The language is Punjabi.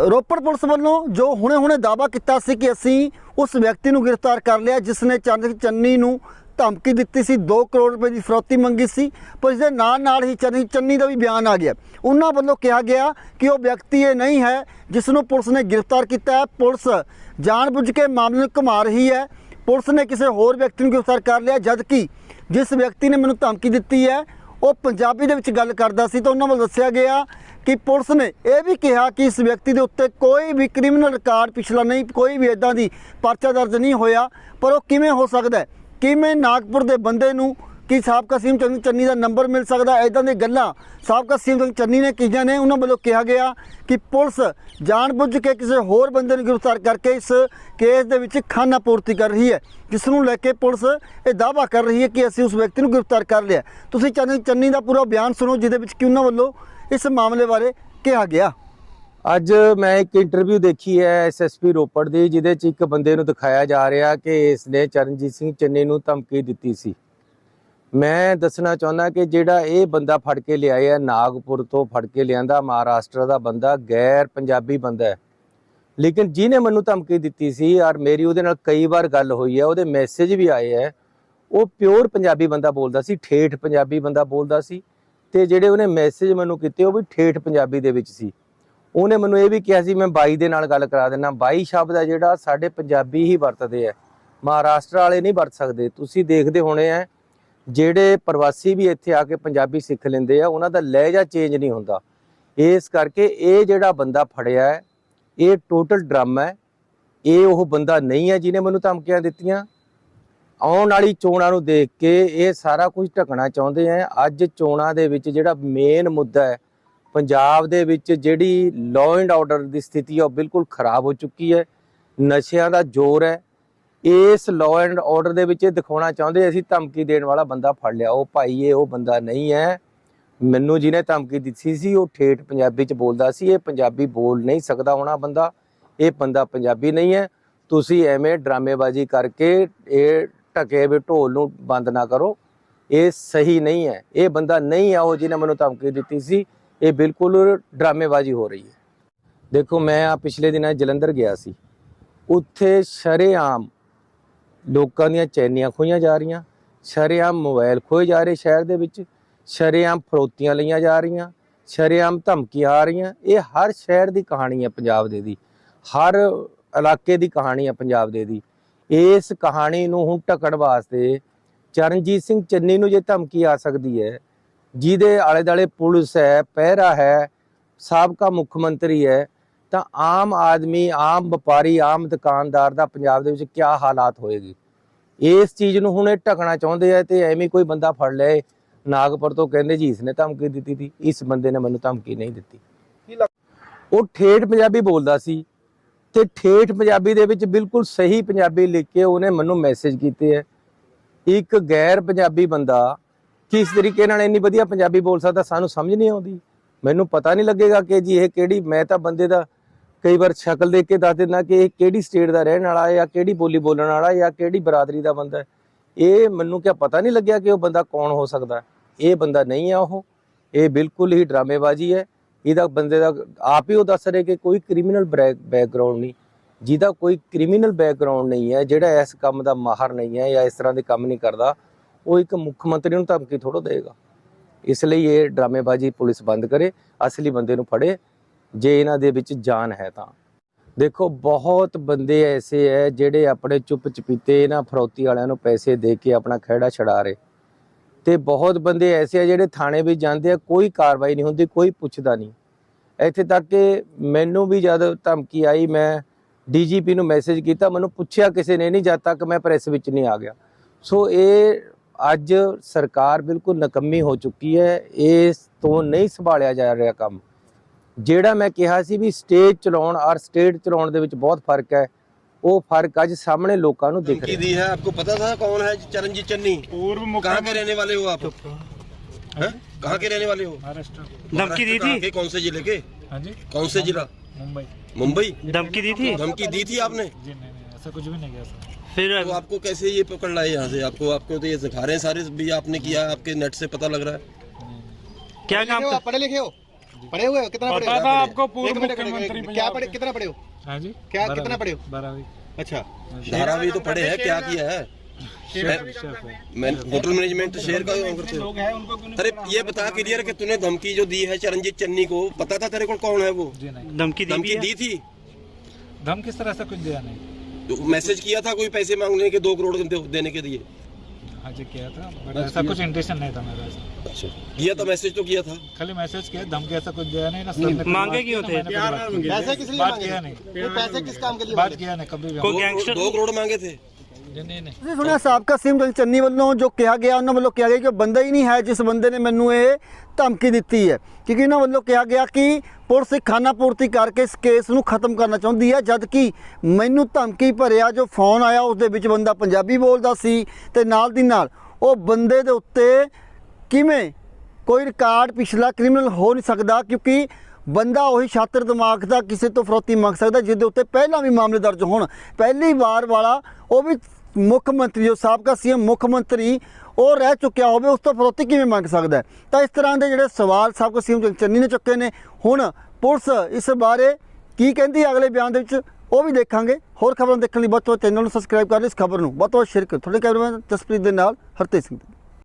ਰੋਪੜ ਪੁਲਿਸ ਵੱਲੋਂ ਜੋ ਹੁਣੇ-ਹੁਣੇ ਦਾਅਵਾ ਕੀਤਾ ਸੀ ਕਿ ਅਸੀਂ ਉਸ ਵਿਅਕਤੀ ਨੂੰ ਗ੍ਰਿਫਤਾਰ ਕਰ ਲਿਆ ਜਿਸ ਨੇ ਚੰਦ ਚੰਨੀ ਨੂੰ ਧਮਕੀ ਦਿੱਤੀ ਸੀ 2 ਕਰੋੜ ਰੁਪਏ ਦੀ ਫਰੋਤੀ ਮੰਗੀ ਸੀ, ਪਰ ਇਸ ਦੇ ਨਾਲ ਨਾਲ ਹੀ ਚੰਨੀ ਚੰਨੀ ਦਾ ਵੀ ਬਿਆਨ ਆ ਗਿਆ। ਉਹਨਾਂ ਵੱਲੋਂ ਕਿਹਾ ਗਿਆ ਕਿ ਉਹ ਵਿਅਕਤੀ ਇਹ ਨਹੀਂ ਹੈ ਜਿਸ ਨੂੰ ਪੁਲਿਸ ਨੇ ਗ੍ਰਿਫਤਾਰ ਕੀਤਾ ਹੈ। ਪੁਲਿਸ ਜਾਣਬੁੱਝ ਕੇ ਮਾਮਲੇ ਨੂੰ ਘੁਮਾ ਰਹੀ ਹੈ। ਪੁਲਿਸ ਨੇ ਕਿਸੇ ਹੋਰ ਵਿਅਕਤੀ ਨੂੰ ਗ੍ਰਿਫਤਾਰ ਕਰ ਲਿਆ, ਜਦਕਿ ਜਿਸ ਵਿਅਕਤੀ ਨੇ ਮੈਨੂੰ ਧਮਕੀ ਦਿੱਤੀ ਹੈ ਉਹ ਪੰਜਾਬੀ ਦੇ ਵਿੱਚ ਗੱਲ ਕਰਦਾ ਸੀ ਤਾਂ ਉਹਨਾਂ ਵੱਲ ਦੱਸਿਆ ਗਿਆ ਕਿ ਪੁਲਿਸ ਨੇ ਇਹ ਵੀ ਕਿਹਾ ਕਿ ਇਸ ਵਿਅਕਤੀ ਦੇ ਉੱਤੇ ਕੋਈ ਵੀ ਕ੍ਰਿਮੀਨਲ ਰਿਕਾਰਡ ਪਿਛਲਾ ਨਹੀਂ, ਕੋਈ ਵੀ ਇਦਾਂ ਦੀ ਪਰਚਾ ਦਰਜ ਨਹੀਂ ਹੋਇਆ, ਪਰ ਉਹ ਕਿਵੇਂ ਹੋ ਸਕਦਾ ਕਿਵੇਂ ਨਾਗਪੁਰ ਦੇ ਬੰਦੇ ਨੂੰ ਕਿ ਸਾਬਕਾ ਸੀਐਮ ਚੰਨੀ ਚੰਨੀ ਦਾ ਨੰਬਰ ਮਿਲ ਸਕਦਾ? ਇਦਾਂ ਦੀਆਂ ਗੱਲਾਂ ਸਾਬਕਾ ਸੀਐਮ ਚੰਨੀ ਨੇ ਕੀਤੀਆਂ ਨੇ। ਉਹਨਾਂ ਵੱਲੋਂ ਕਿਹਾ ਗਿਆ ਕਿ ਪੁਲਿਸ ਜਾਣਬੁੱਝ ਕੇ ਕਿਸੇ ਹੋਰ ਬੰਦੇ ਨੂੰ ਗ੍ਰਿਫਤਾਰ ਕਰਕੇ ਇਸ ਕੇਸ ਦੇ ਵਿੱਚ ਖਾਨਾ ਪੂਰਤੀ ਕਰ ਰਹੀ ਹੈ। ਜਿਸ ਨੂੰ ਲੈ ਕੇ ਪੁਲਿਸ ਇਹ ਦਾਅਵਾ ਕਰ ਰਹੀ ਹੈ ਕਿ ਅਸੀਂ ਉਸ ਵਿਅਕਤੀ ਨੂੰ ਗ੍ਰਿਫਤਾਰ ਕਰ ਲਿਆ। ਤੁਸੀਂ ਚੰਨੀ ਚੰਨੀ ਦਾ ਪੂਰਾ ਬਿਆਨ ਸੁਣੋ, ਜਿਹਦੇ ਵਿੱਚ ਕਿ ਉਹਨਾਂ ਵੱਲੋਂ ਇਸ ਮਾਮਲੇ ਬਾਰੇ ਕਿਹਾ ਗਿਆ। ਅੱਜ ਮੈਂ ਇੱਕ ਇੰਟਰਵਿਊ ਦੇਖੀ ਹੈ ਐਸਐਸਪੀ ਰੋਪੜ ਦੀ, ਜਿਹਦੇ ਚ ਇੱਕ ਬੰਦੇ ਨੂੰ ਦਿਖਾਇਆ ਜਾ ਰਿਹਾ ਕਿ ਇਸ ਨੇ ਚਰਨਜੀਤ ਸਿੰਘ ਚੰਨੀ ਨੂੰ ਧਮਕੀ ਦਿੱਤੀ ਸੀ। ਮੈਂ ਦੱਸਣਾ ਚਾਹੁੰਦਾ ਕਿ ਜਿਹੜਾ ਇਹ ਬੰਦਾ ਫੜ ਕੇ ਲਿਆਇਆ ਨਾਗਪੁਰ ਤੋਂ ਫੜ ਕੇ ਲਿਆਂਦਾ, ਮਹਾਰਾਸ਼ਟਰ ਦਾ ਬੰਦਾ, ਗੈਰ ਪੰਜਾਬੀ ਬੰਦਾ ਹੈ। ਲੇਕਿਨ ਜਿਹਨੇ ਮੈਨੂੰ ਧਮਕੀ ਦਿੱਤੀ ਸੀ, ਔਰ ਮੇਰੀ ਉਹਦੇ ਨਾਲ ਕਈ ਵਾਰ ਗੱਲ ਹੋਈ ਹੈ, ਉਹਦੇ ਮੈਸੇਜ ਵੀ ਆਏ ਹੈ, ਉਹ ਪਿਓਰ ਪੰਜਾਬੀ ਬੰਦਾ ਬੋਲਦਾ ਸੀ, ਠੇਠ ਪੰਜਾਬੀ ਬੰਦਾ ਬੋਲਦਾ ਸੀ, ਤੇ ਜਿਹੜੇ ਉਹਨੇ ਮੈਸੇਜ ਮੈਨੂੰ ਕੀਤੇ, ਉਹ ਵੀ ਠੇਠ ਪੰਜਾਬੀ ਦੇ ਵਿੱਚ ਸੀ। ਉਹਨੇ ਮੈਨੂੰ ਇਹ ਵੀ ਕਿਹਾ ਸੀ, ਮੈਂ ਬਾਈ ਦੇ ਨਾਲ ਗੱਲ ਕਰਾ ਦੇਣਾ ਬਾਈ ਸ਼ਬਦ ਹੈ ਜਿਹੜਾ ਸਾਡੇ ਪੰਜਾਬੀ ਹੀ ਵਰਤਦੇ ਆ ਮਹਾਰਾਸ਼ਟਰ ਵਾਲੇ ਨਹੀਂ ਵਰਤ ਸਕਦੇ, ਤੁਸੀਂ ਦੇਖਦੇ ਹੋਣੇ ਆ ਜਿਹੜੇ ਪ੍ਰਵਾਸੀ ਵੀ ਇੱਥੇ ਆ ਕੇ ਪੰਜਾਬੀ ਸਿੱਖ ਲੈਂਦੇ ਆ, ਉਹਨਾਂ ਦਾ ਲਹਿਜਾ ਚੇਂਜ ਨਹੀਂ ਹੁੰਦਾ। ਇਸ ਕਰਕੇ ਇਹ ਜਿਹੜਾ ਬੰਦਾ ਫੜਿਆ ਹੈ, ਇਹ ਟੋਟਲ ਡਰਾਮਾ ਹੈ। ਇਹ ਉਹ ਬੰਦਾ ਨਹੀਂ ਹੈ ਜਿਹਨੇ ਮੈਨੂੰ ਧਮਕੀਆਂ ਦਿੱਤੀਆਂ। ਆਉਣ ਵਾਲੀ ਚੋਣਾਂ ਨੂੰ ਦੇਖ ਕੇ ਇਹ ਸਾਰਾ ਕੁਝ ਢਕਣਾ ਚਾਹੁੰਦੇ ਆ। ਅੱਜ ਚੋਣਾਂ ਦੇ ਵਿੱਚ ਜਿਹੜਾ ਮੇਨ ਮੁੱਦਾ ਹੈ, ਪੰਜਾਬ ਦੇ ਵਿੱਚ ਜਿਹੜੀ ਲਾਅ ਐਂਡ ਆਰਡਰ ਦੀ ਸਥਿਤੀ ਹੈ ਉਹ ਬਿਲਕੁਲ ਖਰਾਬ ਹੋ ਚੁੱਕੀ ਹੈ। ਨਸ਼ਿਆਂ ਦਾ ਜ਼ੋਰ ਹੈ। ਇਸ ਲਾਅ ਐਂਡ ਆਰਡਰ ਦੇ ਵਿੱਚ ਇਹ ਦਿਖਾਉਣਾ ਚਾਹੁੰਦੇ ਅਸੀਂ ਧਮਕੀ ਦੇਣ ਵਾਲਾ ਬੰਦਾ ਫੜ ਲਿਆ। ਉਹ ਭਾਈ ਇਹ, ਉਹ ਬੰਦਾ ਨਹੀਂ ਹੈ। ਮੈਨੂੰ ਜਿਹਨੇ ਧਮਕੀ ਦਿੱਤੀ ਸੀ, ਉਹ ਠੇਠ ਪੰਜਾਬੀ ਚ ਬੋਲਦਾ ਸੀ। ਇਹ ਪੰਜਾਬੀ ਬੋਲ ਨਹੀਂ ਸਕਦਾ ਹੋਣਾ ਬੰਦਾ। ਇਹ ਬੰਦਾ ਪੰਜਾਬੀ ਨਹੀਂ ਹੈ। ਤੁਸੀਂ ਐਵੇਂ ਡਰਾਮੇਬਾਜ਼ੀ ਕਰਕੇ ਇਹ ਢਕੇ ਵੀ ਢੋਲ ਨੂੰ ਬੰਦ ਨਾ ਕਰੋ। ਇਹ ਸਹੀ ਨਹੀਂ ਹੈ। ਇਹ ਬੰਦਾ ਨਹੀਂ ਹੈ ਉਹ ਜਿਹਨੇ ਮੈਨੂੰ ਧਮਕੀ ਦਿੱਤੀ ਸੀ। ਇਹ ਬਿਲਕੁਲ ਡਰਾਮੇਬਾਜ਼ੀ ਹੋ ਰਹੀ ਹੈ। ਦੇਖੋ, ਮੈਂ ਆ ਪਿਛਲੇ ਦਿਨਾਂ ਜਲੰਧਰ ਗਿਆ ਸੀ। ਉੱਥੇ ਸ਼ਰੇਆਮ ਲੋਕਾਂ ਦੀਆਂ ਚੈਨੀਆਂ ਖੋਈਆਂ ਜਾ ਰਹੀਆਂ, ਸ਼ਰੇਆਮ ਮੋਬਾਈਲ ਖੋਏ ਜਾ ਰਹੇ ਸ਼ਹਿਰ ਦੇ ਵਿੱਚ, ਸ਼ਰੇਆਮ ਫਰੋਤੀਆਂ ਲਈਆਂ ਜਾ ਰਹੀਆਂ, ਸ਼ਰੇਆਮ ਧਮਕੀਆਂ ਆ ਰਹੀਆਂ, ਇਹ ਹਰ ਸ਼ਹਿਰ ਦੀ ਕਹਾਣੀ ਹੈ ਪੰਜਾਬ ਦੇ ਦੀ, ਹਰ ਇਲਾਕੇ ਦੀ ਕਹਾਣੀ ਹੈ ਪੰਜਾਬ ਦੇ ਦੀ। ਇਸ ਕਹਾਣੀ ਨੂੰ ਹੁਣ ਢਕਣ ਵਾਸਤੇ ਚਰਨਜੀਤ ਸਿੰਘ ਚੰਨੀ ਨੂੰ ਜੇ ਧਮਕੀ ਆ ਸਕਦੀ ਹੈ, ਜਿਹਦੇ ਆਲੇ ਦਾਲੇ ਪੁਲਿਸ ਹੈ, ਪਹਿਰਾ ਹੈ, ਸਾਬਕਾ ਮੁੱਖ ਮੰਤਰੀ ਹੈ ਤਾਂ ਆਮ ਆਦਮੀ ਆਮ ਵਪਾਰੀ ਆਮ ਦੁਕਾਨਦਾਰ ਦਾ ਪੰਜਾਬ ਦੇ ਵਿੱਚ ਕੀ ਹਾਲਾਤ ਹੋਏਗੀ? ਇਸ ਚੀਜ਼ ਨੂੰ ਹੁਣ ਇਹ ਢਕਣਾ ਚਾਹੁੰਦੇ ਆ ਤੇ ਐਵੇਂ ਕੋਈ ਬੰਦਾ ਫੜ ਲਏ। ਨਾਗਪੁਰ ਤੋਂ ਕਹਿੰਦੇ ਜੀ ਇਸਨੇ ਧਮਕੀ ਦਿੱਤੀ ਸੀ ਇਸ ਬੰਦੇ ਨੇ ਮੈਨੂੰ ਧਮਕੀ ਨਹੀਂ ਦਿੱਤੀ। ਉਹ ਠੇਠ ਪੰਜਾਬੀ ਬੋਲਦਾ ਸੀ ਤੇ ਠੇਠ ਪੰਜਾਬੀ ਦੇ ਵਿੱਚ ਬਿਲਕੁਲ ਸਹੀ ਪੰਜਾਬੀ ਲਿਖ ਕੇ ਉਹਨੇ ਮੈਨੂੰ ਮੈਸੇਜ ਕੀਤੇ ਹੈ ਇੱਕ ਗੈਰ ਪੰਜਾਬੀ ਬੰਦਾ ਕਿਸ ਤਰੀਕੇ ਨਾਲ ਇੰਨੀ ਵਧੀਆ ਪੰਜਾਬੀ ਬੋਲ ਸਕਦਾ ਸਾਨੂੰ ਸਮਝ ਨਹੀਂ ਆਉਂਦੀ? ਮੈਨੂੰ ਪਤਾ ਨਹੀਂ ਲੱਗੇਗਾ ਕਿ ਜੀ ਇਹ ਕਿਹੜੀ ਮੈਂ ਤਾਂ ਬੰਦੇ ਦਾ ਕਈ ਵਾਰ ਸ਼ਕਲ ਦੇਖ ਕੇ ਦੱਸ ਦਿੰਦਾ ਕਿ ਇਹ ਕਿਹੜੀ ਸਟੇਟ ਦਾ ਰਹਿਣ ਵਾਲਾ ਹੈ ਜਾਂ ਕਿਹੜੀ ਬੋਲੀ ਬੋਲਣ ਵਾਲਾ ਜਾਂ ਕਿਹੜੀ ਬਰਾਦਰੀ ਦਾ ਬੰਦਾ ਹੈ। ਇਹ ਮੈਨੂੰ ਕਿਆ ਪਤਾ ਨਹੀਂ ਲੱਗਿਆ ਕਿ ਉਹ ਬੰਦਾ ਕੌਣ ਹੋ ਸਕਦਾ। ਇਹ ਬੰਦਾ ਨਹੀਂ ਹੈ ਉਹ। ਇਹ ਬਿਲਕੁਲ ਹੀ ਡਰਾਮੇਬਾਜ਼ੀ ਹੈ। ਇਹਦਾ ਬੰਦੇ ਦਾ ਆਪ ਹੀ ਉਹ ਦੱਸ ਰਿਹਾ ਕਿ ਕੋਈ ਕ੍ਰਿਮੀਨਲ ਬੈਕਗ੍ਰਾਉਂਡ ਨਹੀਂ। ਜਿਹਦਾ ਕੋਈ ਕ੍ਰਿਮੀਨਲ ਬੈਕਗ੍ਰਾਉਂਡ ਨਹੀਂ ਹੈ, ਜਿਹੜਾ ਇਸ ਕੰਮ ਦਾ ਮਾਹਰ ਨਹੀਂ ਹੈ ਜਾਂ ਇਸ ਤਰ੍ਹਾਂ ਦੇ ਕੰਮ ਨਹੀਂ ਕਰਦਾ, ਉਹ ਇੱਕ ਮੁੱਖ ਮੰਤਰੀ ਨੂੰ ਧਮਕੀ ਥੋੜੋ ਦੇਗਾ ਇਸ ਲਈ ਇਹ ਡਰਾਮੇਬਾਜ਼ੀ ਪੁਲਿਸ ਬੰਦ ਕਰੇ, ਅਸਲੀ ਬੰਦੇ ਨੂੰ ਫੜੇ ਜੇ ਇਹਨਾਂ ਦੇ ਵਿੱਚ ਜਾਨ ਹੈ ਤਾਂ। ਦੇਖੋ, ਬਹੁਤ ਬੰਦੇ ਐਸੇ ਹੈ ਜਿਹੜੇ ਆਪਣੇ ਚੁੱਪ ਚਪੀਤੇ ਇਹਨਾਂ ਫਰੌਤੀ ਵਾਲਿਆਂ ਨੂੰ ਪੈਸੇ ਦੇ ਕੇ ਆਪਣਾ ਖਹਿੜਾ ਛਡਾ ਰਹੇ। ਤੇ ਬਹੁਤ ਬੰਦੇ ਐਸੇ ਆ ਜਿਹੜੇ ਥਾਣੇ ਵੀ ਜਾਂਦੇ ਆ, ਕੋਈ ਕਾਰਵਾਈ ਨਹੀਂ ਹੁੰਦੀ, ਕੋਈ ਪੁੱਛਦਾ ਨਹੀਂ। ਇੱਥੇ ਤੱਕ ਕਿ ਮੈਨੂੰ ਵੀ ਜਦ ਧਮਕੀ ਆਈ, ਮੈਂ ਡੀਜੀਪੀ ਨੂੰ ਮੈਸੇਜ ਕੀਤਾ, ਮੈਨੂੰ ਪੁੱਛਿਆ ਕਿਸੇ ਨੇ ਨਹੀਂ, ਜਦ ਤੱਕ ਮੈਂ ਪ੍ਰੈਸ ਵਿੱਚ ਨਹੀਂ ਆ ਗਿਆ। ਸੋ ਇਹ ਅੱਜ ਸਰਕਾਰ ਬਿਲਕੁਲ ਨਕੰਮੀ ਹੋ ਚੁੱਕੀ ਹੈ ਇਸ ਤੋਂ ਨਹੀਂ ਸੰਭਾਲਿਆ ਜਾ ਰਿਹਾ ਕੰਮ। ਜਿਹੜਾ ਮੈਂ ਕਿਹਾ ਸੀ ਵੀ ਸਟੇਜ ਚਲਾਉਣ ਔਰ ਸਟੇਟ ਚਲਾਉਣ ਦੇ ਵਿੱਚ ਬਹੁਤ ਫਰਕ ਹੈ ਉਹ ਫਰਕ ਅੱਜ ਸਾਹਮਣੇ ਲੋਕਾਂ ਨੂੰ ਦਿਖ धमकी ਰਿਹਾ दी है आपको पता था कौन है चरणजीत चन्नी पूर्व कहाँ के मुख्यमंत्री रहने वाले हो आप हैं? कहाँ के रहने वाले हो महाराष्ट्र धमकी दी कहाँ थी के कौन से जिले के हाँ जी कौन से जिला मुंबई मुंबई धमकी दी थी धमकी दी थी आपने जी नहीं नहीं ऐसा कुछ भी नहीं किया सर फिर तो आपको कैसे ये पकड़ लाए यहाँ से आपको आपको तो ये सिखा रहे हैं सारे भी आपने किया आपके नेट से पता लग रहा है क्या काम कर पढ़े लिखे हो पढ़े हुए हो? कितना पढ़े पता था आपको पूर्व मुख्यमंत्री क्या पढ़े कितना पढ़े हो? हाँ जी। क्या- कितना पढ़े हो? बारहवीं। अच्छा। धारावी तो पढ़े हैं क्या किया है? होटल मैनेजमेंट शेयर का करते हो अरे ये बता क्लियर कि तूने धमकी जो दी है चरणजीत चन्नी को पता था तेरे को कौन है वो? धमकी धमकी दी थी? धम किस तरह से कुछ दिया नहीं? तो मैसेज किया था कोई पैसे मांगने के दो करोड़ देने के दिए हाँ जी किया था बट ऐसा कुछ इंटेंशन नहीं था मेरा अच्छा। किया तो मैसेज तो किया था। खाली मैसेज किया धमकी ऐसा कुछ दिया नहीं ना सर मांगे क्यों की, थे? पैसे किस लिए बात किया। नहीं। पैसे किस काम के लिए बात किया नहीं कभी भी दो करोड़ मांगे थे। ਜਿੰਨੇ ਨੇ। ਤੁਸੀਂ ਸੁਣਿਆ ਸਾਬਕਾ ਸਿੰਘ ਦਲ ਚੰਨੀ ਵੱਲੋਂ ਜੋ ਕਿਹਾ ਗਿਆ, ਉਹਨਾਂ ਵੱਲੋਂ ਕਿਹਾ ਗਿਆ ਕਿ ਬੰਦਾ ਹੀ ਨਹੀਂ ਹੈ ਜਿਸ ਬੰਦੇ ਨੇ ਮੈਨੂੰ ਇਹ ਧਮਕੀ ਦਿੱਤੀ ਹੈ। ਕਿਉਂਕਿ ਇਹਨਾਂ ਵੱਲੋਂ ਕਿਹਾ ਗਿਆ ਕਿ ਪੁਲਿਸ ਖਾਨਾ ਪੂਰਤੀ ਕਰਕੇ ਇਸ ਕੇਸ ਨੂੰ ਖਤਮ ਕਰਨਾ ਚਾਹੁੰਦੀ ਹੈ ਜਦ ਕਿ ਮੈਨੂੰ ਧਮਕੀ ਭਰਿਆ ਜੋ ਫੋਨ ਆਇਆ, ਉਸ ਦੇ ਵਿੱਚ ਬੰਦਾ ਪੰਜਾਬੀ ਬੋਲਦਾ ਸੀ ਤੇ ਨਾਲ ਦੀ ਨਾਲ ਉਹ ਬੰਦੇ ਦੇ ਉੱਤੇ ਕਿਵੇਂ ਕੋਈ ਰਿਕਾਰਡ ਪਿਛਲਾ ਕ੍ਰਿਮੀਨਲ ਹੋ ਨਹੀਂ ਸਕਦਾ, ਕਿਉਂਕਿ ਬੰਦਾ ਉਹੀ ਛਾਤਰ ਦਿਮਾਗ ਦਾ ਕਿਸੇ ਤੋਂ ਫਰੋਤੀ ਮੰਗ ਸਕਦਾ, ਜਿਹਦੇ ਉੱਤੇ ਪਹਿਲਾਂ ਵੀ ਮਾਮਲੇ ਦਰਜ ਹੋਣ। ਪਹਿਲੀ ਵਾਰ ਵਾਲਾ ਉਹ ਵੀ ਮੁੱਖ ਮੰਤਰੀ, ਜੋ ਸਾਬਕਾ ਸੀਐਮ ਮੁੱਖ ਮੰਤਰੀ, ਉਹ ਰਹਿ ਚੁੱਕਿਆ ਹੋਵੇ, ਉਸ ਤੋਂ ਫਰੋਤੀ ਕਿਵੇਂ ਮੰਗ ਸਕਦਾ ਹੈ? ਤਾਂ ਇਸ ਤਰ੍ਹਾਂ ਦੇ ਜਿਹੜੇ ਸਵਾਲ ਸਾਬਕਾ ਸੀਐਮ ਚੰਨੀ ਨੇ ਚੁੱਕੇ ਨੇ। ਹੁਣ ਪੁਲਿਸ ਇਸ ਬਾਰੇ ਕੀ ਕਹਿੰਦੀ ਅਗਲੇ ਬਿਆਨ ਦੇ ਵਿੱਚ, ਉਹ ਵੀ ਦੇਖਾਂਗੇ। ਹੋਰ ਖਬਰਾਂ ਦੇਖਣ ਲਈ ਬਹੁਤ ਤੋਂ ਵੱਧ ਚੈਨਲ ਨੂੰ ਸਬਸਕ੍ਰਾਈਬ ਕਰ ਲਈ। ਇਸ ਖਬਰ ਨੂੰ ਬਹੁਤ ਬਹੁਤ ਵੱਧ ਸ਼ੇਅਰ ਕਰੋ। ਤੁਹਾਡੇ ਕੈਮਰਾਮੈਨ ਜਸਪ੍ਰੀਤ ਦੇ ਨਾਲ ਹਰਤੇਜ ਸਿੰਘ।